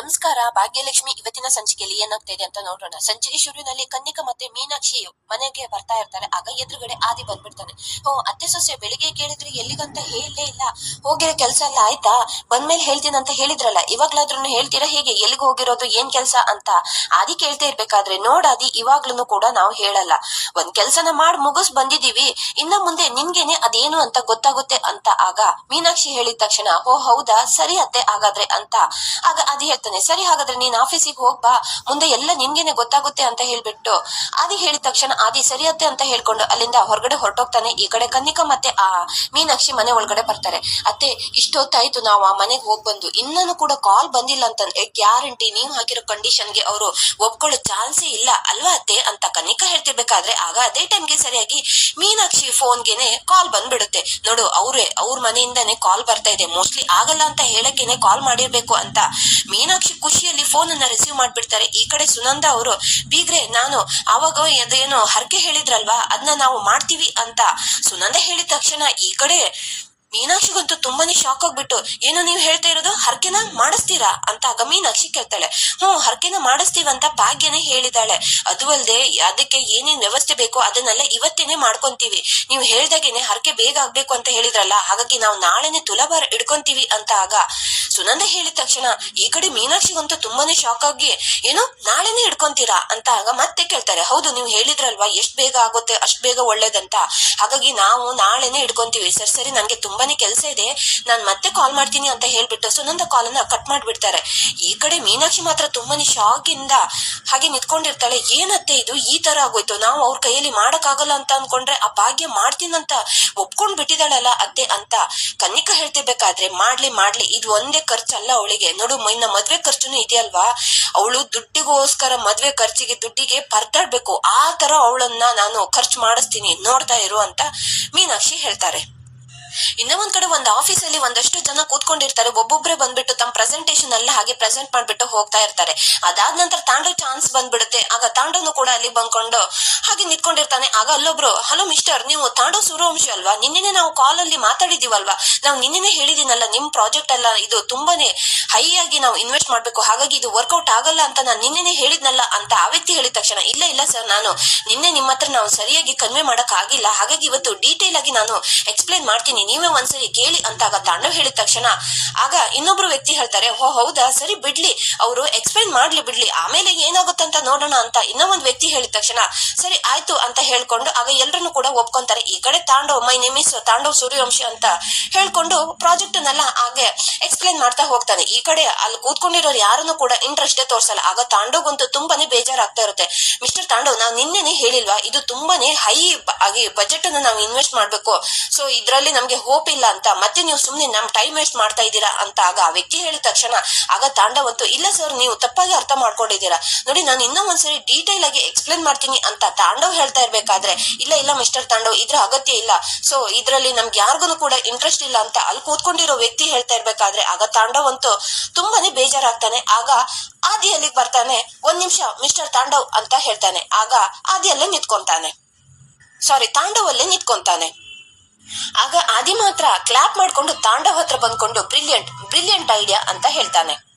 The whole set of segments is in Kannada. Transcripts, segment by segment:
ನಮಸ್ಕಾರ. ಭಾಗ್ಯಲಕ್ಷ್ಮಿ ಇವತ್ತಿನ ಸಂಚಿಕೆಯಲ್ಲಿ ಏನಾಗ್ತಾ ಇದೆ ಅಂತ ನೋಡೋಣ. ಸಂಚಿಕೆ ಶುರುವಿನಲ್ಲಿ ಕನ್ಯಕ ಮತ್ತೆ ಮೀನಾಕ್ಷಿ ಮನೆಗೆ ಬರ್ತಾ ಇರ್ತಾರೆ. ಆಗ ಎದುರುಗಡೆ ಆದಿ ಬಂದ್ಬಿಡ್ತಾನೆ. ಓ ಅತ್ತೆ ಸೊಸೆ, ಬೆಳಿಗ್ಗೆ ಕೇಳಿದ್ರೆ ಎಲ್ಲಿಗಂತ ಹೇಳಲೇ ಇಲ್ಲ. ಹೋಗಿರೋ ಕೆಲಸ ಎಲ್ಲ ಆಯ್ತಾ? ಬಂದ್ಮೇಲೆ ಹೇಳ್ತೀನಿ ಅಂತ ಹೇಳಿದ್ರಲ್ಲ ಇವಾಗ್ಲಾದ್ರೂ ಹೇಳ್ತೀರಾ ಹೇಗೆ? ಎಲ್ಲಿಗೆ ಹೋಗಿರೋದು, ಏನ್ ಕೆಲಸ ಅಂತ? ಆದಿ ಕೇಳ್ತಾ ಇರ್ಬೇಕಾದ್ರೆ ನೋಡಾದಿ ಇವಾಗ್ಲೂ ಕೂಡ ನಾವು ಹೇಳಲ್ಲ. ಒಂದ್ ಕೆಲ್ಸನ ಮಾಡ್ ಮುಗಿಸ್ ಬಂದಿದೀವಿ ಇನ್ನ ಮುಂದೆ ನಿನ್ಗೇನೆ ಅದೇನು ಅಂತ ಗೊತ್ತಾಗುತ್ತೆ ಅಂತ ಆಗ ಮೀನಾಕ್ಷಿ ಹೇಳಿದ ತಕ್ಷಣ ಓ ಹೌದಾ? ಸರಿ ಅತ್ತೆ, ಹಾಗಾದ್ರೆ ಅಂತ. ಆಗ ಆದಿ ಹೇಳ್ತಾನೆ ಸರಿ, ಹಾಗಾದ್ರೆ ನೀನ್ ಆಫೀಸಿಗೆ ಹೋಗ್ಬಾ ಮುಂದೆ ಎಲ್ಲ ನಿನ್ಗೆನೆ ಗೊತ್ತಾಗುತ್ತೆ ಅಂತ ಹೇಳ್ಬಿಟ್ಟು ಆದಿ ಹೇಳಿದ ತಕ್ಷಣ ಆದಿ ಸರಿ ಅತ್ತೆ ಅಂತ ಹೇಳ್ಕೊಂಡು ಅಲ್ಲಿಂದ ಹೊರಗಡೆ ಹೊರಟೋಗ್ತಾನೆ. ಈ ಕಡೆ ಕನ್ನಿಕಾ ಮತ್ತೆ ಆ ಮೀನಾಕ್ಷಿ ಮನೆ ಒಳಗಡೆ ಬರ್ತಾರೆ. ಅತ್ತೆ, ಇಷ್ಟೊತ್ತಾಯ್ತು ನಾವು ಆ ಮನೆಗೆ ಹೋಗ್ ಬಂದು. ಇನ್ನೂ ಕೂಡ ಕಾಲ್ ಬಂದಿಲ್ಲ ಅಂತಂದ್ರೆ ಗ್ಯಾರಂಟಿ ನೀವು ಹಾಕಿರೋ ಕಂಡೀಷನ್ಗೆ ಅವರು ಒಪ್ಕೊಳ್ಳೋ ಚಾನ್ಸೇ ಇಲ್ಲ. ಅಲ್ವಾ ಅತ್ತೆ? ಅಂತ ಕನ್ನಿಕಾ ಹೇಳ್ತಿರ್ಬೇಕಾದ್ರೆ ಆಗ ಅದೇ ಟೈಮ್ಗೆ ಸರಿಯಾಗಿ ಮೀನಾಕ್ಷಿ ಫೋನ್ಗೆನೆ ಕಾಲ್ ಬಂದ್ಬಿಡುತ್ತೆ. ನೋಡು, ಅವ್ರೆ, ಅವ್ರ ಮನೆಯಿಂದಾನೆ ಕಾಲ್ ಬರ್ತಾ ಇದೆ. ಮೋಸ್ಟ್ಲಿ ಆಗಲ್ಲ ಅಂತ ಹೇಳಕ್ಕೇನೆ ಕಾಲ್ ಮಾಡಿರ್ಬೇಕು ಅಂತ. ಮೀನಾಕ್ಷಿ ಖುಷಿಯಲ್ಲಿ ಫೋನ್ ಅನ್ನ ರಿಸೀವ್ ಮಾಡ್ಬಿಡ್ತಾರೆ. ಈ ಕಡೆ ಸುನಂದ ಅವರು, ಬೀಗ್ರೆ, ನಾನು ಅವಾಗ ಅದೇನೋ ಹರಕೆ ಹೇಳಿದ್ರಲ್ವಾ ಅದನ್ನ ನಾವು ಮಾಡ್ತೀವಿ ಅಂತ ಸುನಂದ ಹೇಳಿದ ತಕ್ಷಣ ಈ ಕಡೆ ಮೀನಾಕ್ಷಿಗಂತೂ ತುಂಬಾನೇ ಶಾಕ್ ಆಗ್ಬಿಟ್ಟು, ಏನು ನೀವು ಹೇಳ್ತಾ ಇರೋದು ಹರಕೆನ ಮಾಡಿಸ್ತೀರಾ ಅಂತ ಆಗ ಮೀನಾಕ್ಷಿ ಕೇಳ್ತಾಳೆ. ಹ್ಞೂ, ಹರಕೆನ ಮಾಡಿಸ್ತೀವಂತ ಭಾಗ್ಯನೇ ಹೇಳಿದಾಳೆ ಅದು ಅಲ್ಲದೆ ಅದಕ್ಕೆ ಏನೇನ್ ವ್ಯವಸ್ಥೆ ಬೇಕೋ ಅದನ್ನೆಲ್ಲ ಇವತ್ತೇನೆ ಮಾಡ್ಕೊಂತೀವಿ. ನೀವು ಹೇಳ್ದಾಗೇನೆ ಹರಕೆ ಬೇಗ ಆಗ್ಬೇಕು ಅಂತ ಹೇಳಿದ್ರಲ್ಲ, ಹಾಗಾಗಿ ನಾವು ನಾಳೆನೆ ತುಲಾಭಾರ ಇಡ್ಕೊಂತೀವಿ ಅಂತ ಆಗ ಸುನಂದ ಹೇಳಿದ ತಕ್ಷಣ ಈ ಕಡೆ ಮೀನಾಕ್ಷಿಗಂತೂ ತುಂಬಾನೇ ಶಾಕ್ ಆಗಿ, ಏನು ನಾಳೆನೆ ಇಡ್ಕೊಂತೀರಾ ಅಂತ ಆಗ ಮತ್ತೆ ಕೇಳ್ತಾರೆ. ಹೌದು, ನೀವು ಹೇಳಿದ್ರಲ್ವಾ, ಎಷ್ಟ್ ಬೇಗ ಆಗುತ್ತೆ, ಅಷ್ಟ್ ಬೇಗ ಒಳ್ಳೇದಂತ. ಹಾಗಾಗಿ ನಾವು ನಾಳೆನೆ ಇಡ್ಕೊಂತೀವಿ ಸರಿ ಸರಿ ನನ್ಗೆ ತುಂಬಾನೇ ಕೆಲಸ ಇದೆ. ನಾನು ಮತ್ತೆ ಕಾಲ್ ಮಾಡ್ತೀನಿ ಅಂತ ಹೇಳ್ಬಿಟ್ಟು ಸುನಂದ ಕಾಲ್ ಅನ್ನ ಕಟ್ ಮಾಡಿಬಿಡ್ತಾರೆ. ಈ ಕಡೆ ಮೀನಾಕ್ಷಿ ಮಾತ್ರ ತುಂಬಾನೇ ಶಾಕ್ ಇಂದ ಹಾಗೆ ನಿತ್ಕೊಂಡಿರ್ತಾಳೆ. ಏನತ್ತೆ ಇದು? ಈ ತರ ಆಗೋಯ್ತು. ನಾವು ಅವ್ರ ಕೈಯಲ್ಲಿ ಮಾಡಕ್ಕಾಗಲ್ಲ ಅಂತ ಅನ್ಕೊಂಡ್ರೆ ಆ ಭಾಗ್ಯ ಮಾಡ್ತೀನಂತ ಒಪ್ಕೊಂಡ್ ಬಿಟ್ಟಿದಾಳಲ್ಲ ಅತ್ತೆ ಅಂತ ಕನ್ನಿಕಾ ಹೇಳ್ತಿರ್ಬೇಕಾದ್ರೆ ಮಾಡ್ಲಿ ಮಾಡ್ಲಿ. ಇದು ಒಂದೇ ಖರ್ಚಲ್ಲ ಅವಳಿಗೆ. ನೋಡು ಮೈನ ಮದ್ವೆ ಖರ್ಚುನು ಇದೆಯಲ್ವಾ? ಅವಳು ದುಡ್ಡಿಗೋಸ್ಕರ ಮದ್ವೆ ಖರ್ಚಿಗೆ ದುಡ್ಡಿಗೆ ಪರ್ದಾಡ್ಬೇಕು. ಆ ತರ ಅವಳನ್ನ ನಾನು ಖರ್ಚು ಮಾಡಿಸ್ತೀನಿ. ನೋಡ್ತಾ ಇರು ಅಂತ ಮೀನಾಕ್ಷಿ ಹೇಳ್ತಾರೆ. ಇನ್ನ ಒಂದ್ ಕಡೆ ಒಂದ್ ಆಫೀಸ್ ಅಲ್ಲಿ ಒಂದಷ್ಟು ಜನ ಕೂತ್ಕೊಂಡಿರ್ತಾರೆ. ಒಬ್ಬೊಬ್ರೆ ಬಂದ್ಬಿಟ್ಟು ತಮ್ಮ ಪ್ರೆಸೆಂಟೇಶನ್ ಅಲ್ಲಿ ಹಾಗೆ ಪ್ರೆಸೆಂಟ್ ಮಾಡ್ಬಿಟ್ಟು ಹೋಗ್ತಾ ಇರ್ತಾರೆ. ಅದಾದ ನಂತರ ತಾಂಡವ್ ಚಾನ್ಸ್ ಬಂದ್ಬಿಡುತ್ತೆ. ಆಗ ತಾಂಡೋನು ಕೂಡ ಅಲ್ಲಿ ಬಂದ್ಕೊಂಡು ಹಾಗೆ ನಿಂತ್ಕೊಂಡಿರ್ತಾನೆ. ಆಗ ಅಲ್ಲೊಬ್ರು, ಹಲೋ ಮಿಸ್ಟರ್ ನೀವು ತಾಂಡೋ ಸೂರ್ಯವಂಶಿ ಅಲ್ವಾ? ನಿನ್ನೆನೆ ನಾವು ಕಾಲ್ ಅಲ್ಲಿ ಮಾತಾಡಿದೀವಲ್ವಾ? ನಾವು ನಿನ್ನೆನೆ ಹೇಳಿದೀನಲ್ಲ, ನಿಮ್ ಪ್ರಾಜೆಕ್ಟ್ ಎಲ್ಲ ಇದು ತುಂಬಾನೇ ಹೈ ಆಗಿ ನಾವು ಇನ್ವೆಸ್ಟ್ ಮಾಡ್ಬೇಕು. ಹಾಗಾಗಿ ಇದು ವರ್ಕೌಟ್ ಆಗಲ್ಲ ಅಂತ ನಾನು ನಿನ್ನೆನೆ ಹೇಳಿದ್ನಲ್ಲ ಅಂತ ಆ ವ್ಯಕ್ತಿ ಹೇಳಿದ ತಕ್ಷಣ, ಇಲ್ಲ ಇಲ್ಲ ಸರ್ ನಾನು ನಿನ್ನೆ ನಿಮ್ಮ ಹತ್ರ ನಾವು ಸರಿಯಾಗಿ ಕನ್ವೆ ಮಾಡಕ್ ಆಗಿಲ್ಲ. ಹಾಗಾಗಿ ಇವತ್ತು ಡೀಟೇಲ್ ಆಗಿ ನಾನು ಎಕ್ಸ್ಪ್ಲೇನ್ ಮಾಡ್ತೀನಿ. ನೀವೇ ಒಂದ್ಸರಿ ಕೇಳಿ ಅಂತಾಗ ತಾಂಡವ್ ಹೇಳಿದ ತಕ್ಷಣ, ಆಗ ಇನ್ನೊಬ್ರು ವ್ಯಕ್ತಿ ಹೇಳ್ತಾರೆ ಓ ಹೌದಾ, ಸರಿ ಬಿಡ್ಲಿ, ಅವರು ಎಕ್ಸ್ಪ್ಲೈನ್ ಮಾಡ್ಲಿ ಬಿಡ್ಲಿ, ಆಮೇಲೆ ಏನಾಗುತ್ತೆ ಅಂತ ನೋಡೋಣ ಅಂತ ಇನ್ನೊಂದ್ ವ್ಯಕ್ತಿ ಹೇಳಿದ ತಕ್ಷಣ, ಸರಿ ಆಯ್ತು ಅಂತ ಹೇಳ್ಕೊಂಡು, ಆಗ ಎಲ್ಲರನ್ನು ಕೂಡ ಒಪ್ಕೊಂತಾರೆ. ಈ ಕಡೆ ತಾಂಡವ್ ಮೈ ನೇಮಿಸ್ ತಾಂಡವ್ ಸೂರ್ಯವಂಶಿ ಅಂತ ಹೇಳ್ಕೊಂಡು ಪ್ರಾಜೆಕ್ಟ್ ನೆಲ್ಲ ಹಾಗೆ ಎಕ್ಸ್ಪ್ಲೈನ್ ಮಾಡ್ತಾ ಹೋಗ್ತಾನೆ. ಈ ಕಡೆ ಅಲ್ಲಿ ಕೂತ್ಕೊಂಡಿರೋರು ಯಾರನ್ನು ಕೂಡ ಇಂಟ್ರೆಸ್ಟ್ ತೋರ್ಸಲ್ಲ. ಆಗ ತಾಂಡವ್ಗಂತೂ ತುಂಬಾನೇ ಬೇಜಾರಾಗ್ತಾ ಇರುತ್ತೆ. ಮಿಸ್ಟರ್ ತಾಂಡವ್ ನಾವು ನಿನ್ನೆನೆ ಹೇಳಿಲ್ವಾ? ಇದು ತುಂಬಾನೇ ಹೈ ಆಗಿ ಬಜೆಟ್ ಅನ್ನು ನಾವು ಇನ್ವೆಸ್ಟ್ ಮಾಡ್ಬೇಕು. ಸೊ ಇದ್ರಲ್ಲಿ ನಮ್ಗೆ ಹೋಪ್ ಇಲ್ಲ ಅಂತ. ಮತ್ತೆ ನೀವು ಸುಮ್ನೆ ನಮ್ ಟೈಮ್ ವೇಸ್ಟ್ ಮಾಡ್ತಾ ಇದ್ದೀರಾ ಅಂತ ಆಗ ಆ ವ್ಯಕ್ತಿ ಹೇಳಿದ ತಕ್ಷಣ ಆಗ ತಾಂಡವಂತು, ಇಲ್ಲ ಸರ್ ನೀವು ತಪ್ಪಾಗಿ ಅರ್ಥ ಮಾಡ್ಕೊಂಡಿದ್ದೀರಾ. ನೋಡಿ, ನಾನು ಇನ್ನೂ ಒಂದ್ಸರಿ ಡೀಟೇಲ್ ಆಗಿ ಎಕ್ಸ್ಪ್ಲೇನ್ ಮಾಡ್ತೀನಿ ಅಂತ ತಾಂಡವ್ ಹೇಳ್ತಾ ಇರ್ಬೇಕಾದ್ರೆ, ಇಲ್ಲ ಇಲ್ಲ ಮಿಸ್ಟರ್ ತಾಂಡವ್, ಇದ್ರ ಅಗತ್ಯ ಇಲ್ಲ. ಸೊ ಇದ್ರಲ್ಲಿ ನಮ್ಗೆ ಯಾರಿಗೂ ಕೂಡ ಇಂಟ್ರೆಸ್ಟ್ ಇಲ್ಲ ಅಂತ ಅಲ್ಲಿ ಕೂತ್ಕೊಂಡಿರೋ ವ್ಯಕ್ತಿ ಹೇಳ್ತಾ ಇರ್ಬೇಕಾದ್ರೆ ಆಗ ತಾಂಡವ್ ಅಂತೂ ತುಂಬಾನೇ ಬೇಜಾರಾಗ್ತಾನೆ. ಆಗ ಆದಿ ಅಲ್ಲಿಗೆ ಬರ್ತಾನೆ, ಒಂದ್ ನಿಮಿಷ ಮಿಸ್ಟರ್ ತಾಂಡವ್ ಅಂತ ಹೇಳ್ತಾನೆ. ಆಗ ಆದಿ ಅಲ್ಲೇ ನಿಂತ್ಕೊಂತಾನೆ. ಸಾರಿ ತಾಂಡವಲ್ಲೇ ನಿಂತ್ಕೊಂತಾನೆ. ಆಗ ಆದಿ ಮಾತ್ರ ಕ್ಲಾಪ್ ಮಾಡ್ಕೊಂಡು ತಾಂಡವ್ ಹತ್ರ ಬಂದ್ಕೊಂಡು ಬ್ರಿಲಿಯಂಟ್ ಬ್ರಿಲಿಯಂಟ್ ಐಡಿಯಾ ಅಂತ ಹೇಳ್ತಾನೆ.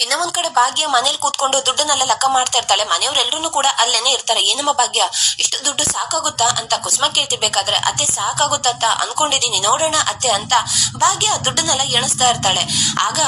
ಇನ್ನ ಒಂದ್ ಕಡೆ ಭಾಗ್ಯ ಮನೇಲಿ ಕೂತ್ಕೊಂಡು ದುಡ್ಡನ್ನೆಲ್ಲ ಲೆಕ್ಕ ಮಾಡ್ತಾ ಇರ್ತಾಳೆ. ಮನೆಯವರೆಲ್ಲರೂ ಕೂಡ ಅಲ್ಲೇನೆ ಇರ್ತಾರೆ. ಏನಮ್ಮ ಭಾಗ್ಯ? ಇಷ್ಟು ದುಡ್ಡು ಸಾಕಾಗುತ್ತಾ ಅಂತ ಕುಸುಮ ಕೇಳ್ತಿರ್ಬೇಕಾದ್ರೆ, ಅತ್ತೆ ಸಾಕಾಗುತ್ತಂತ ಅನ್ಕೊಂಡಿದೀನಿ. ನೋಡೋಣ ಅತ್ತೆ ಅಂತ ಭಾಗ್ಯ ದುಡ್ಡನ್ನೆಲ್ಲ ಎಣಿಸ್ತಾ ಇರ್ತಾಳೆ. ಆಗ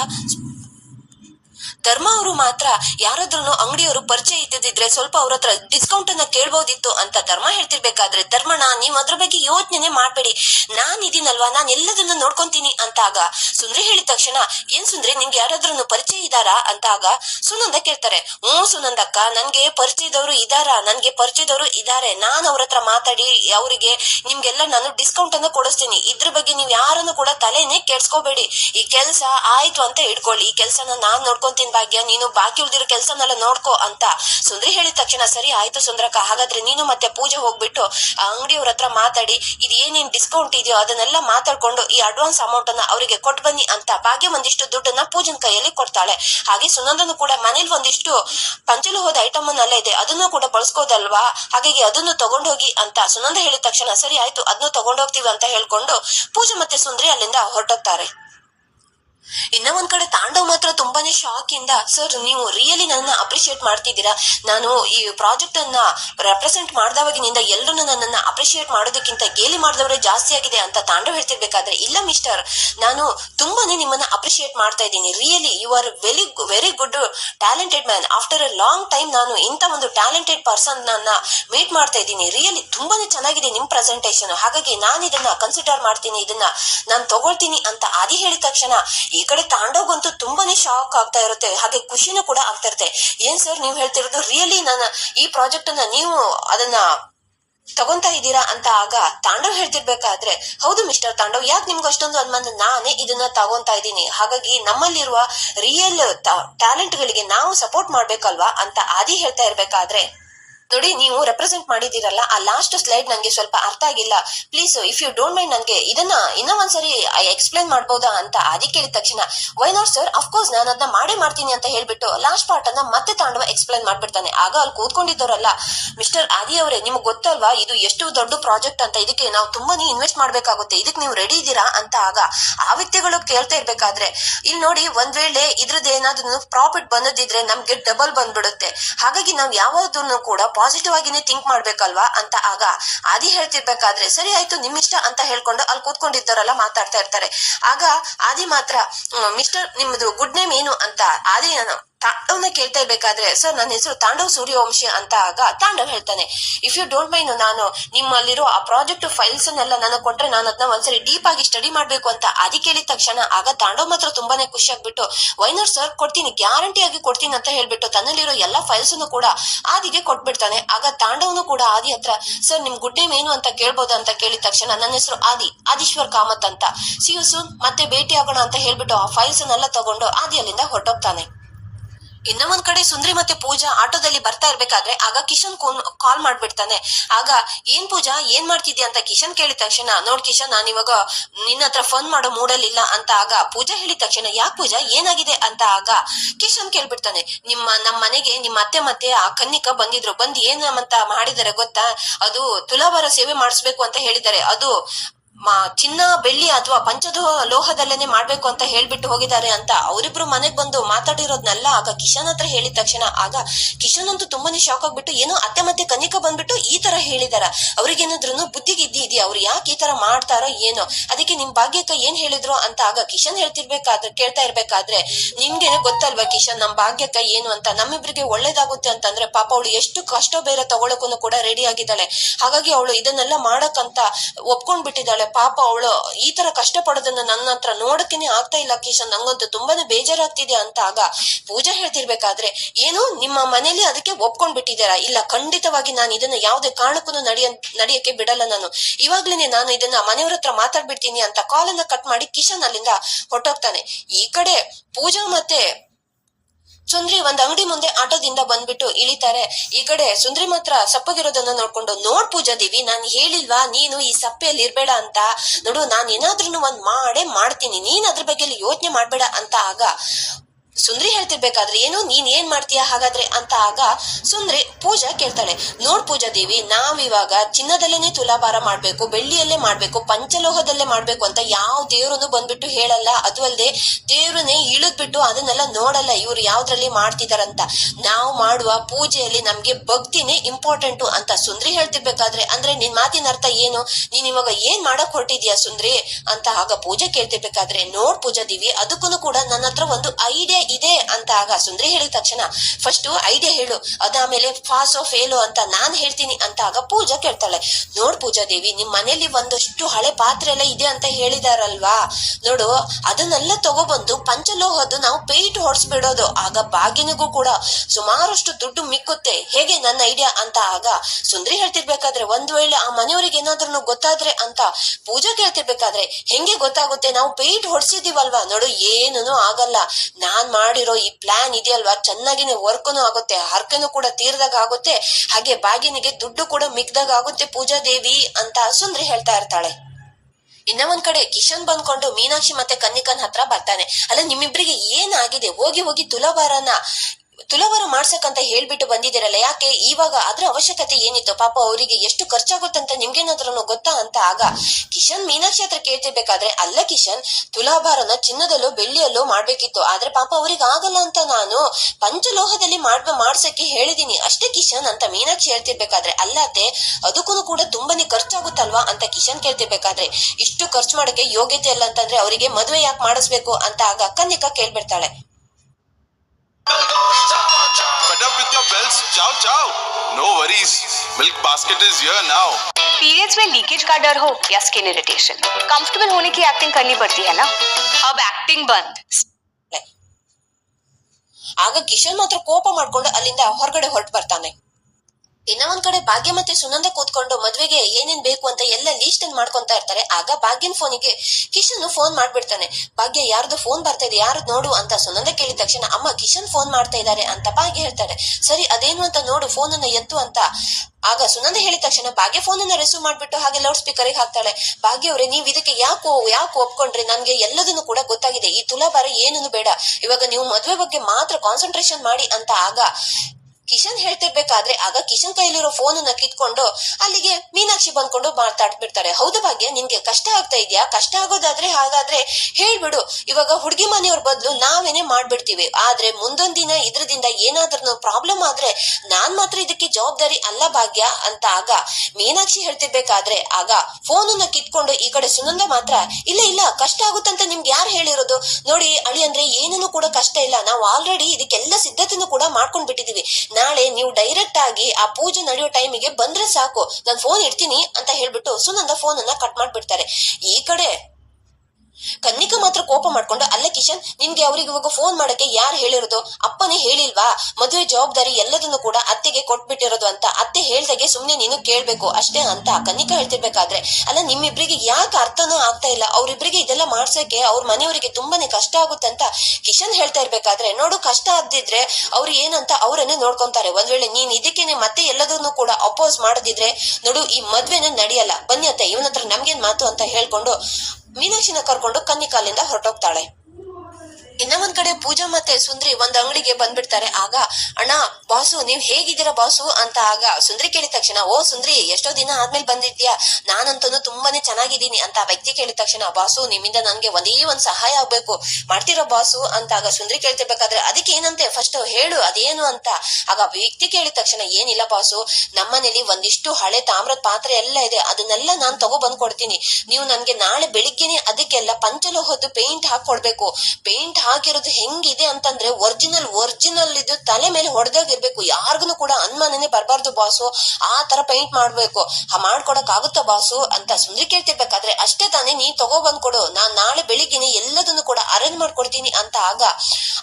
ಧರ್ಮ ಅವರು ಮಾತ್ರ ಯಾರಾದ್ರೂ ಅಂಗಡಿಯವರು ಪರಿಚಯ ಇದ್ದಿದ್ರೆ ಸ್ವಲ್ಪ ಅವ್ರ ಹತ್ರ ಡಿಸ್ಕೌಂಟ್ ಅನ್ನ ಕೇಳ್ಬೋದಿತ್ತು ಅಂತ ಧರ್ಮ ಹೇಳ್ತಿರ್ಬೇಕಾದ್ರೆ ಧರ್ಮಣ ನೀವ್ ಅದ್ರ ಬಗ್ಗೆ ಯೋಚನೆ ಮಾಡ್ಬೇಡಿ. ನಾನ್ ಇದೀನಲ್ವಾ? ನಾನ್ ಎಲ್ಲದನ್ನ ನೋಡ್ಕೊಂತೀನಿ ಅಂತ ಆಗ ಸುಂದ್ರಿ ಹೇಳಿದ ತಕ್ಷಣ, ಏನ್ ಸುಂದ್ರಿ, ನಿಂಗೆ ಯಾರಾದ್ರೂ ಪರಿಚಯ ಇದಾರಾ ಅಂತ ಆಗ ಸುನಂದ ಕೇಳ್ತಾರೆ. ಹ್ಮ್ ಸುನಂದಕ್ಕ, ನನ್ಗೆ ಪರಿಚಯದವರು ಇದಾರ? ನನ್ಗೆ ಪರಿಚಯದವರು ಇದಾರೆ. ನಾನ್ ಅವ್ರ ಹತ್ರ ಮಾತಾಡಿ ಅವರಿಗೆ ನಿಮ್ಗೆಲ್ಲ ನಾನು ಡಿಸ್ಕೌಂಟ್ ಅನ್ನ ಕೊಡಿಸ್ತೀನಿ. ಇದ್ರ ಬಗ್ಗೆ ನೀವ್ ಯಾರನ್ನು ಕೂಡ ತಲೆನೇ ಕೆಡ್ಸ್ಕೋಬೇಡಿ. ಈ ಕೆಲ್ಸ ಆಯ್ತು ಅಂತ ಇಟ್ಕೊಳ್ಳಿ. ಈ ಕೆಲ್ಸನ ನಾನ್ ನೋಡ್ಕೊಂತೀನಿ ಭಾಗ್ಯ, ನೀನು ಬಾಕಿ ಉಳಿದಿರೋ ಕೆಲಸನೆಲ್ಲ ನೋಡ್ಕೋ ಅಂತ ಸುಂದ್ರಿ ಹೇಳಿದ ತಕ್ಷಣ, ಸರಿ ಆಯ್ತು ಸುಂದ್ರಕ್ಕ, ಹಾಗಾದ್ರೆ ನೀನು ಮತ್ತೆ ಪೂಜೆ ಹೋಗ್ಬಿಟ್ಟು ಅಂಗಡಿಯವ್ರ ಹತ್ರ ಮಾತಾಡಿ ಇದು ಏನೇನ್ ಡಿಸ್ಕೌಂಟ್ ಇದೆಯೋ ಅದನ್ನೆಲ್ಲ ಮಾತಾಡ್ಕೊಂಡು ಈ ಅಡ್ವಾನ್ಸ್ ಅಮೌಂಟ್ ಅನ್ನ ಅವರಿಗೆ ಕೊಟ್ ಬನ್ನಿ ಅಂತ ಭಾಗ್ಯ ಒಂದಿಷ್ಟು ದುಡ್ಡನ್ನ ಪೂಜನ್ ಕೈಯಲ್ಲಿ ಕೊಡ್ತಾಳೆ. ಹಾಗೆ ಸುನಂದನು ಕೂಡ ಮನೇಲಿ ಒಂದಿಷ್ಟು ಪಂಚಲು ಹೋದ ಐಟಮ್ ಅನ್ನೆಲ್ಲ ಇದೆ, ಅದನ್ನು ಕೂಡ ಬಳಸ್ಕೋದಲ್ವಾ? ಹಾಗಾಗಿ ಅದನ್ನು ತಗೊಂಡೋಗಿ ಅಂತ ಸುನಂದ ಹೇಳಿದ ತಕ್ಷಣ, ಸರಿ ಆಯ್ತು ಅದನ್ನು ತಗೊಂಡೋಗ್ತೀವಿ ಅಂತ ಹೇಳ್ಕೊಂಡು ಪೂಜೆ ಮತ್ತೆ ಸುಂದ್ರಿ ಅಲ್ಲಿಂದ ಹೊರಟೋಗ್ತಾರೆ. ಇನ್ನ ಒಂದ್ ಕಡೆ ತಾಂಡವ್ ಮಾತ್ರ ತುಂಬಾನೇ ಶಾಕ್ ಇಂದ ಸರ್ ನೀವು ರಿಯಲಿ ನನ್ನ ಅಪ್ರಿಶಿಯೇಟ್ ಮಾಡ್ತಿದ್ದೀರಾ? ನಾನು ಈ ಪ್ರಾಜೆಕ್ಟ್ ಅನ್ನ ರೆಪ್ರೆಸೆಂಟ್ ಮಾಡ್ದವಾಗಿನಿಂದ ಎಲ್ಲರೂ ನನ್ನನ್ನ ಅಪ್ರಿಶಿಯೇಟ್ ಮಾಡೋದಕ್ಕಿಂತ ಗೇಲಿ ಮಾಡಿದವರೇ ಜಾಸ್ತಿ ಆಗಿದೆ ಅಂತ ತಾಂಡವ್ ಹೇಳ್ತಿರ್ಬೇಕಾದ್ರೆ, ಇಲ್ಲ ಮಿಸ್ಟರ್ ನಾನು ತುಂಬಾನೇ ನಿಮ್ಮನ್ನ ಅಪ್ರಿಶಿಯೇಟ್ ಮಾಡ್ತಾ ಇದ್ದೀನಿ. Really you are very very good talented man after a long time ನಾನು ಇಂಥ ಒಂದು ಟ್ಯಾಲೆಂಟೆಡ್ ಪರ್ಸನ್ ನನ್ನ ಮೀಟ್ ಮಾಡ್ತಾ ಇದ್ದೀನಿ. ರಿಯಲಿ ತುಂಬಾನೇ ಚೆನ್ನಾಗಿದೆ ನಿಮ್ ಪ್ರೆಸೆಂಟೇಶನ್ ಹಾಗಾಗಿ ನಾನು ಇದನ್ನ ಕನ್ಸಿಡರ್ ಮಾಡ್ತೀನಿ, ಇದನ್ನ ನಾನು ತಗೊಳ್ತೀನಿ ಅಂತ ಆದಿ ಹೇಳಿದ ತಕ್ಷಣ ಈ ಕಡೆ ತಾಂಡವ್ಗಂತೂ ತುಂಬಾನೇ ಶಾಕ್ ಆಗ್ತಾ ಇರುತ್ತೆ. ಹಾಗೆ ಖುಷಿನೂ ಕೂಡ ಆಗ್ತಾ ಇರುತ್ತೆ. ಏನ್ ಸರ್ ನೀವು ಹೇಳ್ತಿರೋದು? ರಿಯಲಿ ನನ್ನ ಈ ಪ್ರಾಜೆಕ್ಟ್ ಅನ್ನ ನೀವು ಅದನ್ನ ತಗೊಂತಾ ಇದ್ದೀರಾ ಅಂತ ಆಗ ತಾಂಡವ್ ಹೇಳ್ತಿರ್ಬೇಕಾದ್ರೆ, ಹೌದು ಮಿಸ್ಟರ್ ತಾಂಡವ್, ಯಾಕೆ ನಿಮ್ಗೆ ಅಷ್ಟೊಂದು ಅನುಮಾನ? ನಾನೇ ಇದನ್ನ ತಗೊಂತಾ ಇದ್ದೀನಿ. ಹಾಗಾಗಿ ನಮ್ಮಲ್ಲಿರುವ ರಿಯಲ್ ಟ್ಯಾಲೆಂಟ್ ಗಳಿಗೆ ನಾವು ಸಪೋರ್ಟ್ ಮಾಡ್ಬೇಕಲ್ವಾ? ಅಂತ ಆದಿ ಹೇಳ್ತಾ ಇರ್ಬೇಕಾದ್ರೆ ನೋಡಿ, ನೀವು ರೆಪ್ರೆಸೆಂಟ್ ಮಾಡಿದಿರಲ್ಲ ಆ ಲಾಸ್ಟ್ ಸ್ಲೈಡ್ ನಂಗೆ ಸ್ವಲ್ಪ ಅರ್ಥ ಆಗಿಲ್ಲ. Please if you don't mind ನನಗೆ ಇದನ್ನ ಇನ್ನೂ ಒಂದ್ಸರಿ ಎಕ್ಸ್ಪ್ಲೈನ್ ಮಾಡ್ಬೋದಾ ಅಂತ ಅದಿ ಕೇಳಿದ ತಕ್ಷಣ ವೈ ನಾಟ್ ಸರ್ ಅಫ್ಕೋರ್ಸ್ ನಾನು ಅದನ್ನ ಮಾಡೇ ಮಾಡ್ತೀನಿ ಅಂತ ಹೇಳ್ಬಿಟ್ಟು ಲಾಸ್ಟ್ ಪಾರ್ಟ್ ಅನ್ನ ಮತ್ತೆ ತಾಂಡವ ಎಕ್ಸ್ಪ್ಲೈನ್ ಮಾಡ್ಬಿಡ್ತಾನೆ. ಆಗ ಅಲ್ಲಿ ಕೂತ್ಕೊಂಡಿದ್ದವರಲ್ಲ ಮಿಸ್ಟರ್ ಆದಿ ಅವರೇ, ನಿಮ್ಗೆ ಗೊತ್ತಲ್ವಾ? ಇದು ಎಷ್ಟು ದೊಡ್ಡ ಪ್ರಾಜೆಕ್ಟ್ ಅಂತ, ಇದಕ್ಕೆ ನಾವು ತುಂಬಾನೇ ಇನ್ವೆಸ್ಟ್ ಮಾಡ್ಬೇಕಾಗುತ್ತೆ. ಇದಕ್ಕೆ ನೀವು ರೆಡಿ ಇದ್ದೀರಾ? ಅಂತ ಆಗ ಆ ವ್ಯಕ್ತಿಗಳು ಕೇಳ್ತಾ ಇರ್ಬೇಕಾದ್ರೆ ಇಲ್ಲಿ ನೋಡಿ, ಒಂದ್ ವೇಳೆ ಇದ್ರದ್ದು ಏನಾದ್ರು ಪ್ರಾಫಿಟ್ ಬಂದದಿದ್ರೆ ನಮ್ಗೆ ಡಬಲ್ ಬಂದ್ಬಿಡುತ್ತೆ. ಹಾಗಾಗಿ ನಾವು ಯಾವ್ದನ್ನು ಕೂಡ ಪಾಸಿಟಿವ್ ಆಗಿನೇ ಥಿಂಕ್ ಮಾಡ್ಬೇಕಲ್ವಾ ಅಂತ ಆಗ ಆದಿ ಹೇಳ್ತಿರ್ಬೇಕಾದ್ರೆ, ಸರಿ ಆಯ್ತು ನಿಮ್ಮಿಷ್ಟ ಅಂತ ಹೇಳ್ಕೊಂಡು ಅಲ್ಲಿ ಕೂತ್ಕೊಂಡಿದ್ದವರೆಲ್ಲ ಮಾತಾಡ್ತಾ ಇರ್ತಾರೆ. ಆಗ ಆದಿ ಮಾತ್ರ, ಮಿಸ್ಟರ್, ನಿಮ್ದು ಗುಡ್ ನೇಮ್ ಏನು? ಅಂತ ಆದಿ ನಾನು ತಾಂಡವ್ನ ಕೇಳ್ತಾ ಇರ್ಬೇಕಾದ್ರೆ, ಸರ್, ನನ್ನ ಹೆಸರು ತಾಂಡವ್ ಸೂರ್ಯವಂಶಿ ಅಂತ ಆಗ ತಾಂಡವ್ ಹೇಳ್ತಾನೆ ಇಫ್ ಯು ಡೋಂಟ್ ಮೈನ್ ನಾನು ನಿಮ್ಮಲ್ಲಿರೋ ಆ ಪ್ರಾಜೆಕ್ಟ್ ಫೈಲ್ಸ್ ಅನ್ನೆಲ್ಲ ನನಗೆ ಕೊಟ್ರೆ ನಾನು ಅದನ್ನ ಒಂದ್ಸರಿ ಡೀಪ್ ಆಗಿ ಸ್ಟಡಿ ಮಾಡ್ಬೇಕು ಅಂತ. ಆದಿ ಕೇಳಿದ ತಕ್ಷಣ ಆಗ ತಾಂಡವ್ ಮಾತ್ರ ತುಂಬಾನೇ ಖುಷಿ ಆಗ್ಬಿಟ್ಟು ವೈನರ್ ಸರ್ ಕೊಡ್ತೀನಿ ಗ್ಯಾರಂಟಿ ಆಗಿ ಕೊಡ್ತೀನಿ ಅಂತ ಹೇಳ್ಬಿಟ್ಟು ತನ್ನಲ್ಲಿರೋ ಎಲ್ಲಾ ಫೈಲ್ಸ್ ಅನ್ನು ಕೂಡ ಆದಿಗೆ ಕೊಟ್ಬಿಡ್ತಾನೆ. ಆಗ ತಾಂಡವನು ಕೂಡ ಆದಿ ಹತ್ರ ಸರ್ ನಿಮ್ ಗುಡ್ ನೇಮ್ ಏನು ಅಂತ ಕೇಳ್ಬೋದಾ? ಅಂತ ಕೇಳಿದ ತಕ್ಷಣ, ನನ್ನ ಹೆಸರು ಆದಿ, ಆದೀಶ್ವರ್ ಕಾಮತ್ ಅಂತ. ಸಿ ಯು ಸೂನ್ ಮತ್ತೆ ಭೇಟಿ ಆಗೋಣ ಅಂತ ಹೇಳ್ಬಿಟ್ಟು ಆ ಫೈಲ್ಸ್ ಅನ್ನೆಲ್ಲ ತಗೊಂಡು ಆದಿ ಅಲ್ಲಿಂದ ಹೊರಟೋಗ್ತಾನೆ. ಇನ್ನ ಒಂದ್ ಕಡೆ ಸುಂದ್ರಿ ಮತ್ತೆ ಪೂಜಾ ಆಟೋದಲ್ಲಿ ಬರ್ತಾ ಇರ್ಬೇಕಾದ್ರೆ ಆಗ ಕಿಶನ್ ಕಾಲ್ ಮಾಡ್ಬಿಡ್ತಾನೆ. ಆಗ, ಏನ್ ಪೂಜಾ, ಏನ್ ಮಾಡ್ತಿದ್ಯಾ? ಅಂತ ಕಿಶನ್ ಕೇಳಿದ ತಕ್ಷಣ, ನೋಡ್ ಕಿಶನ್, ನಾನು ಇವಾಗ ನಿನ್ನ ಹತ್ರ ಫೋನ್ ಮಾಡೋ ಮೂಡಲ್ ಇಲ್ಲ. ಅಂತ ಆಗ ಪೂಜಾ ಹೇಳಿದ ತಕ್ಷಣ, ಯಾಕೆ ಪೂಜಾ, ಏನಾಗಿದೆ? ಅಂತ ಆಗ ಕಿಶನ್ ಕೇಳ್ಬಿಡ್ತಾನೆ, ನಿಮ್ಮ ನಮ್ಮ ಮನೆಗೆ, ನಿಮ್ಮ ಅತ್ತೆ ಮತ್ತೆ ಆ ಕನ್ನಿಕ ಬಂದಿದ್ರು, ಬಂದ್ ಏನಂತ ಮಾಡಿದಾರೆ ಗೊತ್ತಾ? ಅದು ತುಲಾಭಾರ ಸೇವೆ ಮಾಡಿಸ್ಬೇಕು ಅಂತ ಹೇಳಿದ್ದಾರೆ. ಅದು ಚಿನ್ನ, ಬೆಳ್ಳಿ ಅಥವಾ ಪಂಚದ ಲೋಹದಲ್ಲೇನೆ ಮಾಡ್ಬೇಕು ಅಂತ ಹೇಳ್ಬಿಟ್ಟು ಹೋಗಿದ್ದಾರೆ ಅಂತ ಅವರಿಬ್ರು ಮನೆಗ್ ಬಂದು ಮಾತಾಡಿರೋದ್ನೆಲ್ಲ ಆಗ ಕಿಶನ್ ಹತ್ರ ಹೇಳಿದ ತಕ್ಷಣ ಆಗ ಕಿಶನ್ ಅಂತೂ ತುಂಬಾನೇ ಶಾಕ್ ಆಗ್ಬಿಟ್ಟು ಏನೋ ಅತ್ತೆ ಮತ್ತೆ ಕನಿಕ ಬಂದ್ಬಿಟ್ಟು ಈ ತರ ಹೇಳಿದಾರ. ಅವ್ರಿಗೇನಾದ್ರೂ ಬುದ್ಧಿಗೆ ಇದ್ದಿ ಇದೆಯಾ ಅವ್ರು ಯಾಕೆ ಈ ತರ ಮಾಡ್ತಾರೋ ಏನೋ? ಅದಕ್ಕೆ ನಿಮ್ ಭಾಗ್ಯಕ್ಕ ಏನ್ ಹೇಳಿದ್ರು ಅಂತ ಆಗ ಕಿಶನ್ ಹೇಳ್ತಿರ್ಬೇಕಾದ್ರೆ, ಕೇಳ್ತಾ ಇರ್ಬೇಕಾದ್ರೆ ನಿಮ್ಗೇನೆ ಗೊತ್ತಲ್ವಾ ಕಿಶನ್ ನಮ್ ಭಾಗ್ಯಕ್ಕ ಏನು ಅಂತ? ನಮ್ಮಿಬ್ರಿಗೆ ಒಳ್ಳೇದಾಗುತ್ತೆ ಅಂತಂದ್ರೆ ಪಾಪ ಅವಳು ಎಷ್ಟು ಕಷ್ಟ ಬೇರೆ ತಗೊಳಕ್ಕೂ ಕೂಡ ರೆಡಿ ಆಗಿದ್ದಾಳೆ. ಹಾಗಾಗಿ ಅವಳು ಇದನ್ನೆಲ್ಲ ಮಾಡಕ್ಕಂತ ಒಪ್ಕೊಂಡ್ ಬಿಟ್ಟಿದ್ದಾಳೆ ಪಾಪ ಅವಳು ಈ ತರ ಕಷ್ಟ ಪಡೋದನ್ನ ನನ್ನ ಹತ್ರ ನೋಡಕ್ಕೇನೆ ಆಗ್ತಾ ಇಲ್ಲ ಕಿಶನ್. ನಂಗಂತೂ ತುಂಬಾನೇ ಬೇಜಾರಾಗ್ತಿದೆ ಅಂತ ಆಗ ಪೂಜಾ ಹೇಳ್ತಿರ್ಬೇಕಾದ್ರೆ, ಏನು ನಿಮ್ಮ ಮನೇಲಿ ಅದಕ್ಕೆ ಒಪ್ಕೊಂಡ್ ಬಿಟ್ಟಿದ್ದೀರಾ? ಇಲ್ಲ, ಖಂಡಿತವಾಗಿ ನಾನು ಇದನ್ನ ಯಾವುದೇ ಕಾರಣಕ್ಕೂ ನಡೆಯ, ನಡೆಯಕ್ಕೆ ಬಿಡಲ್ಲ ನಾನು. ಇವಾಗ್ಲೇನೆ ನಾನು ಇದನ್ನ ಮನೆಯವ್ರ ಹತ್ರ ಮಾತಾಡ್ಬಿಡ್ತೀನಿ ಅಂತ ಕಾಲನ್ನ ಕಟ್ ಮಾಡಿ ಕಿಶನ್ ಅಲ್ಲಿಂದ ಹೊಟ್ಟೋಗ್ತಾನೆ ಈ ಕಡೆ ಪೂಜಾ ಮತ್ತೆ ಸುಂದ್ರಿ ಒಂದ್ ಅಂಗಡಿ ಮುಂದೆ ಆಟೋದಿಂದ ಬಂದ್ಬಿಟ್ಟು ಇಳಿತಾರೆ. ಈ ಕಡೆ ಸುಂದ್ರಿ ಮಾತ್ರ ಸಪ್ಪಗಿರೋದನ್ನ ನೋಡ್ಕೊಂಡು, ನೋಡ್ ಪೂಜಾ ದೇವಿ, ನಾನ್ ಹೇಳಿಲ್ವಾ? ನೀನು ಈ ಸಪ್ಪೆಯಲ್ಲಿ ಇರ್ಬೇಡ ಅಂತ. ನೋಡು, ನಾನ್ ಏನಾದ್ರೂ ಒಂದ್ ಮಾಡೇ ಮಾಡ್ತೀನಿ. ನೀನ್ ಅದ್ರ ಬಗ್ಗೆ ಯೋಚನೆ ಮಾಡ್ಬೇಡ ಅಂತ ಆಗ ಸುಂದ್ರಿ ಹೇಳ್ತಿರ್ಬೇಕಾದ್ರೆ ಏನು ನೀನ್ ಏನ್ ಮಾಡ್ತೀಯ ಹಾಗಾದ್ರೆ ಅಂತ ಆಗ ಸುಂದ್ರಿ ಪೂಜಾ ಕೇಳ್ತಾಳೆ ನೋಡ್ ಪೂಜಾ ದೇವಿ ನಾವಿವಾಗ ಚಿನ್ನದಲ್ಲೇನೆ ತುಲಾಭಾರ ಮಾಡ್ಬೇಕು, ಬೆಳ್ಳಿಯಲ್ಲೇ ಮಾಡ್ಬೇಕು, ಪಂಚಲೋಹದಲ್ಲೇ ಮಾಡ್ಬೇಕು ಅಂತ ಯಾವ ದೇವ್ರನ್ನು ಬಂದ್ಬಿಟ್ಟು ಹೇಳಲ್ಲ. ಅದು ಅಲ್ಲದೆ ದೇವ್ರನ್ನೇ ಇಳಿದ್ಬಿಟ್ಟು ಅದನ್ನೆಲ್ಲ ನೋಡಲ್ಲ, ಇವ್ರು ಯಾವ್ದ್ರಲ್ಲಿ ಮಾಡ್ತಿದಾರಂತ. ನಾವು ಮಾಡುವ ಪೂಜೆಯಲ್ಲಿ ನಮ್ಗೆ ಭಕ್ತಿನೇ ಇಂಪಾರ್ಟೆಂಟು ಅಂತ ಸುಂದ್ರಿ ಹೇಳ್ತಿರ್ಬೇಕಾದ್ರೆ, ಅಂದ್ರೆ ನಿನ್ ಮಾತಿನ ಅರ್ಥ ಏನು? ನೀನ್ ಇವಾಗ ಏನ್ ಮಾಡಕ್ ಹೊರಟಿದ್ಯಾ ಸುಂದ್ರಿ? ಅಂತ ಆಗ ಪೂಜೆ ಕೇಳ್ತಿರ್ಬೇಕಾದ್ರೆ, ನೋಡ್ ಪೂಜಾ ದೇವಿ ಅದಕ್ಕೂ ಕೂಡ ನನ್ನ ಹತ್ರ ಒಂದು ಐಡಿಯಾ ಇದೆ ಅಂತ ಆಗ ಸುಂದ್ರಿ ಹೇಳಿದ ತಕ್ಷಣ, ಫಸ್ಟ್ ಐಡಿಯಾ ಹೇಳು ಅದಾಮೇಲೆ ಫಾಸ್ ಫೇಲು ಅಂತ ನಾನು ಹೇಳ್ತೀನಿ ಅಂತ ಆಗ ಪೂಜಾ ಕೇಳ್ತಾಳೆ. ನೋಡ್ ಪೂಜಾ ದೇವಿ, ನಿಮ್ ಮನೇಲಿ ಒಂದಷ್ಟು ಹಳೆ ಪಾತ್ರೆ ಎಲ್ಲ ಇದೆ ಅಂತ ಹೇಳಿದಾರಲ್ವಾ? ನೋಡು, ಅದನ್ನೆಲ್ಲ ತಗೊಬಂದು ಪಂಚಲೋಹದ್ದು ನಾವು ಪೇಂಟ್ ಹೊಡ್ಸ್ಬಿಡೋದು. ಆಗ ಬಾಗಿನಿಗೂ ಕೂಡ ಸುಮಾರಷ್ಟು ದುಡ್ಡು ಮಿಕ್ಕುತ್ತೆ. ಹೇಗೆ ನನ್ನ ಐಡಿಯಾ? ಅಂತ ಆಗ ಸುಂದ್ರಿ ಹೇಳ್ತಿರ್ಬೇಕಾದ್ರೆ, ಒಂದ್ ವೇಳೆ ಆ ಮನೆಯವರಿಗೆ ಏನಾದ್ರೂ ಗೊತ್ತಾದ್ರೆ ಅಂತ ಪೂಜಾ ಕೇಳ್ತಿರ್ಬೇಕಾದ್ರೆ, ಹೆಂಗೆ ಗೊತ್ತಾಗುತ್ತೆ? ನಾವು ಪೇಂಟ್ ಹೊಡ್ಸಿದೀವಲ್ವಾ? ನೋಡು, ಏನೂ ಆಗಲ್ಲ. ನಾನ್ ಮಾಡಿರೋ ಈ ಪ್ಲಾನ್ ಇದೆಯಲ್ವಾ? ಚೆನ್ನಾಗಿನೇ ವರ್ಕ್ನು ಆಗುತ್ತೆ, ಹರ್ಕೆನು ಕೂಡ ತೀರ್ದಾಗ ಆಗುತ್ತೆ, ಹಾಗೆ ಬಾಗಿನಿಗೆ ದುಡ್ಡು ಕೂಡ ಮಿಗ್ದಾಗ ಆಗುತ್ತೆ ಪೂಜಾ ದೇವಿ ಅಂತ ಸುಂದ್ರಿ ಹೇಳ್ತಾ ಇರ್ತಾಳೆ. ಇನ್ನ ಒಂದ್ ಕಡೆ ಕಿಶನ್ ಬಂದ್ಕೊಂಡು ಮೀನಾಕ್ಷಿ ಮತ್ತೆ ಕನ್ನಿಕನ್ ಹತ್ರ ಬರ್ತಾನೆ. ಅಲ್ಲ, ನಿಮ್ಮಿಬ್ರಿಗೆ ಏನಾಗಿದೆ? ಹೋಗಿ ಹೋಗಿ ತುಲಾಭಾರನ ತುಲಾಭಾರ ಮಾಡ್ಸಕ್ಕಂತ ಹೇಳ್ಬಿಟ್ಟು ಬಂದಿದ್ದೀರಲ್ಲ, ಯಾಕೆ? ಇವಾಗ ಅದ್ರ ಅವಶ್ಯಕತೆ ಏನಿತ್ತು? ಪಾಪ ಅವರಿಗೆ ಎಷ್ಟು ಖರ್ಚಾಗುತ್ತಂತ ನಿಮ್ಗೇನಾದ್ರೂ ಗೊತ್ತಾ ಅಂತ ಆಗ ಕಿಶನ್ ಮೀನಾಕ್ಷಿ ಹತ್ರ ಕೇಳ್ತಿರ್ಬೇಕಾದ್ರೆ, ಅಲ್ಲ ಕಿಶನ್, ತುಲಾಭಾರನ ಚಿನ್ನದಲ್ಲೋ ಬೆಳ್ಳಿಯಲ್ಲೋ ಮಾಡ್ಬೇಕಿತ್ತು. ಆದ್ರೆ ಪಾಪ ಅವ್ರಿಗೆ ಆಗಲ್ಲ ಅಂತ ನಾನು ಪಂಚಲೋಹದಲ್ಲಿ ಮಾಡ್ಬ, ಮಾಡ್ಸಕ್ಕೆ ಹೇಳಿದೀನಿ. ಅಷ್ಟೇ ಕಿಶನ್ ಅಂತ ಮೀನಾಕ್ಷಿ ಹೇಳ್ತಿರ್ಬೇಕಾದ್ರೆ ಅಲ್ಲತ್ತೆ ಅದಕ್ಕೂ ಕೂಡ ತುಂಬಾನೇ ಖರ್ಚಾಗುತ್ತಲ್ವಾ ಅಂತ ಕಿಶನ್ ಕೇಳ್ತಿರ್ಬೇಕಾದ್ರೆ, ಇಷ್ಟು ಖರ್ಚು ಮಾಡಕ್ಕೆ ಯೋಗ್ಯತೆ ಇಲ್ಲ ಅಂತಂದ್ರೆ ಅವರಿಗೆ ಮದುವೆ ಯಾಕೆ ಮಾಡಿಸ್ಬೇಕು ಅಂತ ಆಗ ಕನ್ನಿಕಾ ಕೇಳ್ಬಿಡ್ತಾಳೆ. bells? Ciao, ciao. No worries. Milk basket is here now. Periods में लीकेज का डर हो या स्किन इरिटेशन कंफर्टेबल होने की एक्टिंग करनी पड़ती है ना अब एक्टिंग बंद ಆಗ ಕಿಶನ್ ಮಾತ್ರ ಕೋಪ ಮಾಡ್ಕೊಂಡು ಅಲ್ಲಿಂದ ಹೊರಗಡೆ ಹೊರಟು ಬರ್ತಾನೆ ಇನ್ನ ಒಂದ್ ಕಡೆ ಭಾಗ್ಯ ಮತ್ತೆ ಸುನಂದ ಕೂತ್ಕೊಂಡು ಮದ್ವೆಗೆ ಏನೇನ್ ಬೇಕು ಅಂತ ಎಲ್ಲ ಲೀಸ್ಟ್ ಅನ್ ಮಾಡ್ಕೊಂತಾ ಇರ್ತಾರೆ. ಆಗ ಭಾಗ್ಯನ್ ಫೋನಿಗೆ ಕಿಶನ್ ಫೋನ್ ಮಾಡ್ಬಿಡ್ತಾನೆ. ಭಾಗ್ಯ, ಯಾರ್ದು ಫೋನ್ ಬರ್ತಾ ಇದೆ ಯಾರು ನೋಡು ಅಂತ ಸುನಂದ ಕೇಳಿದ ತಕ್ಷಣ, ಅಮ್ಮ, ಕಿಶನ್ ಫೋನ್ ಮಾಡ್ತಾ ಇದ್ದಾರೆ ಅಂತ ಭಾಗ್ಯ ಹೇಳ್ತಾರೆ ಸರಿ, ಅದೇನು ಅಂತ ನೋಡು ಫೋನ್ ಅನ್ನ ಎತ್ತು ಅಂತ. ಆಗ ಸುನಂದ ಹೇಳಿದ ತಕ್ಷಣ ಭಾಗ್ಯ ಫೋನ್ ಅನ್ನ ರಿಸೀವ್ ಮಾಡ್ಬಿಟ್ಟು ಹಾಗೆ ಲೌಡ್ ಸ್ಪೀಕರ್ ಹಾಕ್ತಾಳೆ. ಭಾಗ್ಯ ಅವರೇ, ನೀವ್ ಇದಕ್ಕೆ ಯಾಕೋ, ಯಾಕೆ ಒಪ್ಕೊಂಡ್ರಿ? ನನ್ಗೆ ಎಲ್ಲದನ್ನು ಕೂಡ ಗೊತ್ತಾಗಿದೆ. ಈ ತುಲಾಭಾರ ಏನನ್ನು ಬೇಡ. ಇವಾಗ ನೀವು ಮದ್ವೆ ಬಗ್ಗೆ ಮಾತ್ರ ಕಾನ್ಸಂಟ್ರೇಷನ್ ಮಾಡಿ ಅಂತ ಆಗ ಕಿಶನ್ ಹೇಳ್ತಿರ್ಬೇಕಾದ್ರೆ ಆಗ ಕಿಶನ್ ಕೈಲಿರೋ ಫೋನ್ ಅನ್ನ ಕಿತ್ಕೊಂಡು ಅಲ್ಲಿಗೆ ಮೀನಾಕ್ಷಿ ಬಂದ್ಕೊಂಡು ಮಾತಾಡ್ಬಿಡ್ತಾರೆ. ಹೌದು ಭಾಗ್ಯ, ನಿನ್ಗೆ ಕಷ್ಟ ಆಗ್ತಾ ಇದೆಯಾ? ಕಷ್ಟ ಆಗೋದಾದ್ರೆ ಹಾಗಾದ್ರೆ ಹೇಳ್ಬಿಡು. ಇವಾಗ ಹುಡುಗಿ ಮನೆಯವ್ರ ಬದಲು ನಾವೇನೆ ಮಾಡ್ಬಿಡ್ತೀವಿ. ಆದ್ರೆ ಮುಂದೊಂದ್ ದಿನ ಇದ್ರದಿಂದ ಏನಾದ್ರೂ ಪ್ರಾಬ್ಲಮ್ ಆದ್ರೆ ನಾನ್ ಮಾತ್ರ ಇದಕ್ಕೆ ಜವಾಬ್ದಾರಿ ಅಲ್ಲ ಭಾಗ್ಯ ಅಂತ ಆಗ ಮೀನಾಕ್ಷಿ ಹೇಳ್ತಿರ್ಬೇಕಾದ್ರೆ ಆಗ ಫೋನ್ ಅನ್ನ ಕಿತ್ಕೊಂಡು ಈ ಕಡೆ ಸುನಂದ ಮಾತ್ರ, ಇಲ್ಲ ಇಲ್ಲ, ಕಷ್ಟ ಆಗುತ್ತಂತ ನಿಮ್ಗೆ ಯಾರು ಹೇಳಿರೋದು? ನೋಡಿ, ಅಳಿ ಅಂದ್ರೆ ಏನನ್ನು ಕೂಡ ಕಷ್ಟ ಇಲ್ಲ. ನಾವು ಆಲ್ರೆಡಿ ಇದಕ್ಕೆಲ್ಲ ಸಿದ್ಧತೆನೂ ಕೂಡ ಮಾಡ್ಕೊಂಡ್ ಬಿಟ್ಟಿದೀವಿ ನಾಳೆ ನೀವು ಡೈರೆಕ್ಟ್ ಆಗಿ ಆ ಪೂಜೆ ನಡೆಯೋ ಟೈಮಿಗೆ ಬಂದ್ರೆ ಸಾಕು. ನಾನು ಫೋನ್ ಇಡ್ತೀನಿ ಅಂತ ಹೇಳ್ಬಿಟ್ಟು ಸುನಂದ ಫೋನ್ ಅನ್ನ ಕಟ್ ಮಾಡ್ಬಿಡ್ತಾರೆ. ಈ ಕಡೆ ಕನ್ನಿಕಾ ಮಾತ್ರ ಕೋಪ ಮಾಡ್ಕೊಂಡು, ಅಲ್ಲ ಕಿಶನ್, ನಿನ್ಗೆ ಅವ್ರಿಗೆ ಇವಾಗ ಫೋನ್ ಮಾಡಕ್ಕೆ ಯಾರು ಹೇಳಿರೋದು? ಅಪ್ಪನೇ ಹೇಳಿಲ್ವಾ? ಮದುವೆ ಜವಾಬ್ದಾರಿ ಎಲ್ಲದನ್ನು ಕೂಡ ಅತ್ತೆಗೆ ಕೊಟ್ಬಿಟ್ಟಿರೋದು ಅಂತ. ಅತ್ತೆ ಹೇಳ್ದಾಗೆ ಸುಮ್ನೆ ನೀನು ಕೇಳ್ಬೇಕು. ಅಷ್ಟೇ ಅಂತ ಕನ್ನಿಕಾ ಹೇಳ್ತಿರ್ಬೇಕಾದ್ರೆ. ಅಲ್ಲ, ನಿಮ್ಮಿಬ್ರಿಗೆ ಯಾಕೆ ಅರ್ಥನೂ ಆಗ್ತಾ ಇಲ್ಲ? ಅವ್ರಿಬ್ರಿಗೆ ಇದೆಲ್ಲ ಮಾಡ್ಸೋಕೆ ಅವ್ರ ಮನೆಯವರಿಗೆ ತುಂಬಾನೇ ಕಷ್ಟ ಆಗುತ್ತೆ ಅಂತ ಕಿಶನ್ ಹೇಳ್ತಾ ಇರ್ಬೇಕಾದ್ರೆ, ನೋಡು, ಕಷ್ಟ ಆಗದಿದ್ರೆ ಅವ್ರು ಏನಂತ ಅವರನ್ನೇ ನೋಡ್ಕೊಂತಾರೆ. ಒಂದ್ ವೇಳೆ ನೀನ್ ಇದಕ್ಕೇನೆ ಮತ್ತೆ ಎಲ್ಲದನ್ನು ಕೂಡ ಅಪೋಸ್ ಮಾಡದಿದ್ರೆ, ನೋಡು, ಈ ಮದ್ವೆನ ನಡೆಯಲ್ಲ. ಬನ್ನಿ ಅತ್ತೆ, ಇವನತ್ರ ನಮ್ಗೇನ್ ಮಾತು ಅಂತ ಹೇಳ್ಕೊಂಡು ಮೀನಾಕ್ಷಿನ ಕರ್ಕೊಂಡು ಕನ್ನಿಕಾಲಿಂದ ಹೊರಟೋಗ್ತಾಳೆ. ಇನ್ನ ಒಂದ್ ಕಡೆ ಪೂಜಾ ಮತ್ತೆ ಸುಂದ್ರಿ ಒಂದ್ ಅಂಗಡಿಗೆ ಬಂದ್ಬಿಡ್ತಾರೆ. ಆಗ, ಅಣ್ಣ, ಬಾಸು, ನೀವ್ ಹೇಗಿದ್ದೀರಾ ಬಾಸು? ಅಂತ ಆಗ ಸುಂದ್ರಿ ಕೇಳಿದ ತಕ್ಷಣ, ಓ ಸುಂದ್ರಿ, ಎಷ್ಟೋ ದಿನ ಆದ್ಮೇಲೆ ಬಂದಿದ್ಯಾ ನಾನಂತೂ ತುಂಬಾನೇ ಚೆನ್ನಾಗಿದ್ದೀನಿ ಅಂತ ವ್ಯಕ್ತಿ ಕೇಳಿದ ತಕ್ಷಣ, ಬಾಸು, ನಿಮ್ಮಿಂದ ನನ್ಗೆ ಒಂದೇ ಒಂದ್ ಸಹಾಯ ಆಗ್ಬೇಕು. ಮಾಡ್ತಿರೋ ಬಾಸು? ಅಂತ ಆಗ ಸುಂದ್ರಿ ಕೇಳ್ತಿರ್ಬೇಕಾದ್ರೆ, ಅದಕ್ಕೆ ಏನಂತೆ? ಫಸ್ಟ್ ಹೇಳು, ಅದೇನು ಅಂತ. ಆಗ ವ್ಯಕ್ತಿ ಕೇಳಿದ ತಕ್ಷಣ, ಏನಿಲ್ಲ ಬಾಸು, ನಮ್ಮನೇಲಿ ಒಂದಿಷ್ಟು ಹಳೆ ತಾಮ್ರದ ಪಾತ್ರೆ ಎಲ್ಲ ಇದೆ. ಅದನ್ನೆಲ್ಲ ನಾನ್ ತಗೋ ಬಂದ್ ಕೊಡ್ತೀನಿ ನೀವು ನನ್ಗೆ ನಾಳೆ ಬೆಳಿಗ್ಗೆನೆ ಅದಕ್ಕೆಲ್ಲ ಪಂಚಲೋಹದ್ದು ಪೇಂಟ್ ಹಾಕೊಡ್ಬೇಕು ಪೇಂಟ್ ಹಾಕಿರೋದು ಹೆಂಗಿದೆ ಅಂತಂದ್ರೆ ಒರಿಜಿನಲ್ ಒರಿಜಿನಲ್ ಇದು ತಲೆ ಮೇಲೆ ಹೊಡೆದಾಗಿರ್ಬೇಕು. ಯಾರಿಗೂ ಕೂಡ ಅನ್ಮಾನನೆ ಬರಬಾರ್ದು ಬಾಸು ಆ ತರ ಪೇಂಟ್ ಮಾಡ್ಬೇಕು. ಮಾಡ್ಕೊಡಕ್ ಆಗುತ್ತಾ ಬಾಸು ಅಂತ ಸುಂದ್ರಿ ಕೇಳ್ತಿರ್ಬೇಕಾದ್ರೆ ಅಷ್ಟೇ ತಾನೇ ನೀನ್ ತಗೋ ಕೊಡು ನಾನ್ ನಾಳೆ ಬೆಳಿಗ್ಗೆನೆ ಎಲ್ಲದನ್ನು ಕೂಡ ಅರೇಂಜ್ ಮಾಡ್ಕೊಡ್ತೀನಿ ಅಂತ ಆಗ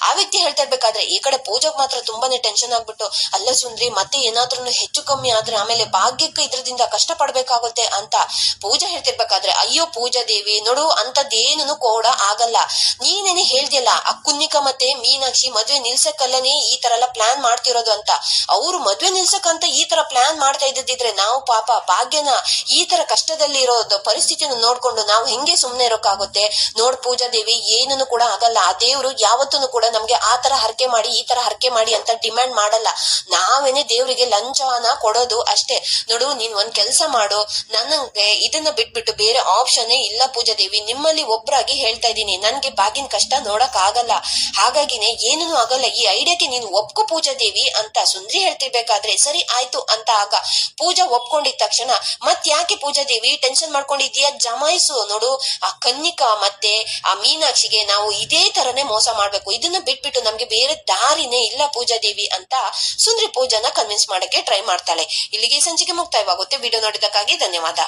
ಆ ವ್ಯಕ್ತಿ ಹೇಳ್ತಾ ಇರ್ಬೇಕಾದ್ರೆ ಈ ಕಡೆ ಪೂಜಾಗ್ ಮಾತ್ರ ತುಂಬಾನೇ ಟೆನ್ಷನ್ ಆಗ್ಬಿಟ್ಟು, ಅಲ್ಲ ಸುಂದ್ರಿ, ಮತ್ತೆ ಏನಾದ್ರೂ ಹೆಚ್ಚು ಕಮ್ಮಿ ಆದ್ರೆ ಆಮೇಲೆ ಭಾಗ್ಯಕ್ಕೆ ಇದ್ರದಿಂದ ಕಷ್ಟ ಪಡ್ಬೇಕಾಗುತ್ತೆ ಅಂತ ಪೂಜಾ ಹೇಳ್ತಿರ್ಬೇಕಾದ್ರೆ, ಅಯ್ಯೋ ಪೂಜಾ ದೇವಿ ನೋಡು ಅಂತದ್ದೇನು ಕೂಡ ಆಗಲ್ಲ. ನೀನೇನೆ ಹೇಳ್ದಿಲ್ಲ ಆ ಕುನ್ನಿಕಾ ಮತ್ತೆ ಮೀನಾಕ್ಷಿ ಮದ್ವೆ ನಿಲ್ಸಕ್ಕಲ್ಲನೇ ಈ ತರ ಎಲ್ಲ ಪ್ಲಾನ್ ಮಾಡ್ತಿರೋದು ಅಂತ. ಅವ್ರು ಮದ್ವೆ ನಿಲ್ಸಕ್ಕಂತ ಈ ತರ ಪ್ಲಾನ್ ಮಾಡ್ತಾ ಇದ್ದಿದ್ರೆ ನಾವು ಪಾಪ ಭಾಗ್ಯನ ಈ ತರ ಕಷ್ಟದಲ್ಲಿ ಇರೋದು ಪರಿಸ್ಥಿತಿನ ನೋಡ್ಕೊಂಡು ನಾವು ಹೆಂಗೆ ಸುಮ್ನೆ ಇರೋಕ್ಕಾಗುತ್ತೆ? ನೋಡ್ ಪೂಜಾ ದೇವಿ, ಏನನ್ನು ಕೂಡ ಆಗಲ್ಲ. ಆ ದೇವ್ರು ಯಾವತ್ತೂ ಕೂಡ ನಮ್ಗೆ ಆ ತರ ಹರಕೆ ಮಾಡಿ, ಈ ತರ ಹರಕೆ ಮಾಡಿ ಅಂತ ಡಿಮ್ಯಾಂಡ್ ಮಾಡಲ್ಲ. ನಾವೇನೆ ದೇವರಿಗೆ ಲಂಚವನ್ನ ಕೊಡೋದು ಅಷ್ಟೇ. ನೋಡು, ನೀನ್ ಒಂದ್ ಕೆಲ್ಸ ಮಾಡು. ನನಗೆ ಇದನ್ನ ಬಿಟ್ಬಿಟ್ಟು ಬೇರೆ ಆಪ್ಷನ್ ಇಲ್ಲ ಪೂಜಾ ದೇವಿ. ನಿಮ್ಮಲ್ಲಿ ಒಬ್ಬರಾಗಿ ಹೇಳ್ತಾ ಇದ್ದೀನಿ. ನನ್ಗೆ ಬಾಗಿನ ಕಷ್ಟ ನೋಡಕ್ ಆಗಲ್ಲ. ಹಾಗಾಗಿನೇ ಏನೂ ಆಗಲ್ಲ. ಈ ಐಡಿಯಾಕ್ಕೆ ನೀನು ಒಪ್ಕೋ ಪೂಜಾ ದೇವಿ ಅಂತ ಸುಂದ್ರಿ ಹೇಳ್ತಿರ್ಬೇಕಾದ್ರೆ ಸರಿ ಆಯ್ತು ಅಂತ ಆಗ ಪೂಜಾ ಒಪ್ಕೊಂಡಿದ ತಕ್ಷಣ ಮತ್ ಯಾಕೆ ಪೂಜಾ ದೇವಿ ಟೆನ್ಷನ್ ಮಾಡ್ಕೊಂಡಿದ್ಯಾ ಜಮಾಯಿಸು. ನೋಡು, ಆ ಕನ್ನಿಕಾ ಮತ್ತೆ ಆ ಮೀನಾಕ್ಷಿಗೆ ನಾವು ಇದೇ ತರನೇ ಮೋಸ ಮಾಡ್ಬೇಕು. ಇದನ್ನ ಬಿಟ್ಬಿಟ್ಟು ನಮ್ಗೆ ಬೇರೆ ದಾರಿನೇ ಇಲ್ಲ ಪೂಜಾ ದೇವಿ ಅಂತ ಸುಂದ್ರಿ ಪೂಜಾನ ಕನ್ವಿನ್ಸ್ ಮಾಡಕ್ಕೆ ಟ್ರೈ ಮಾಡ್ತಾಳೆ. ಇಲ್ಲಿಗೆ ಸಂಚಿಕೆ ಮುಕ್ತಾಯವಾಗುತ್ತೆ. ವಿಡಿಯೋ ನೋಡಿದಕ್ಕಾಗಿ ಧನ್ಯವಾದ.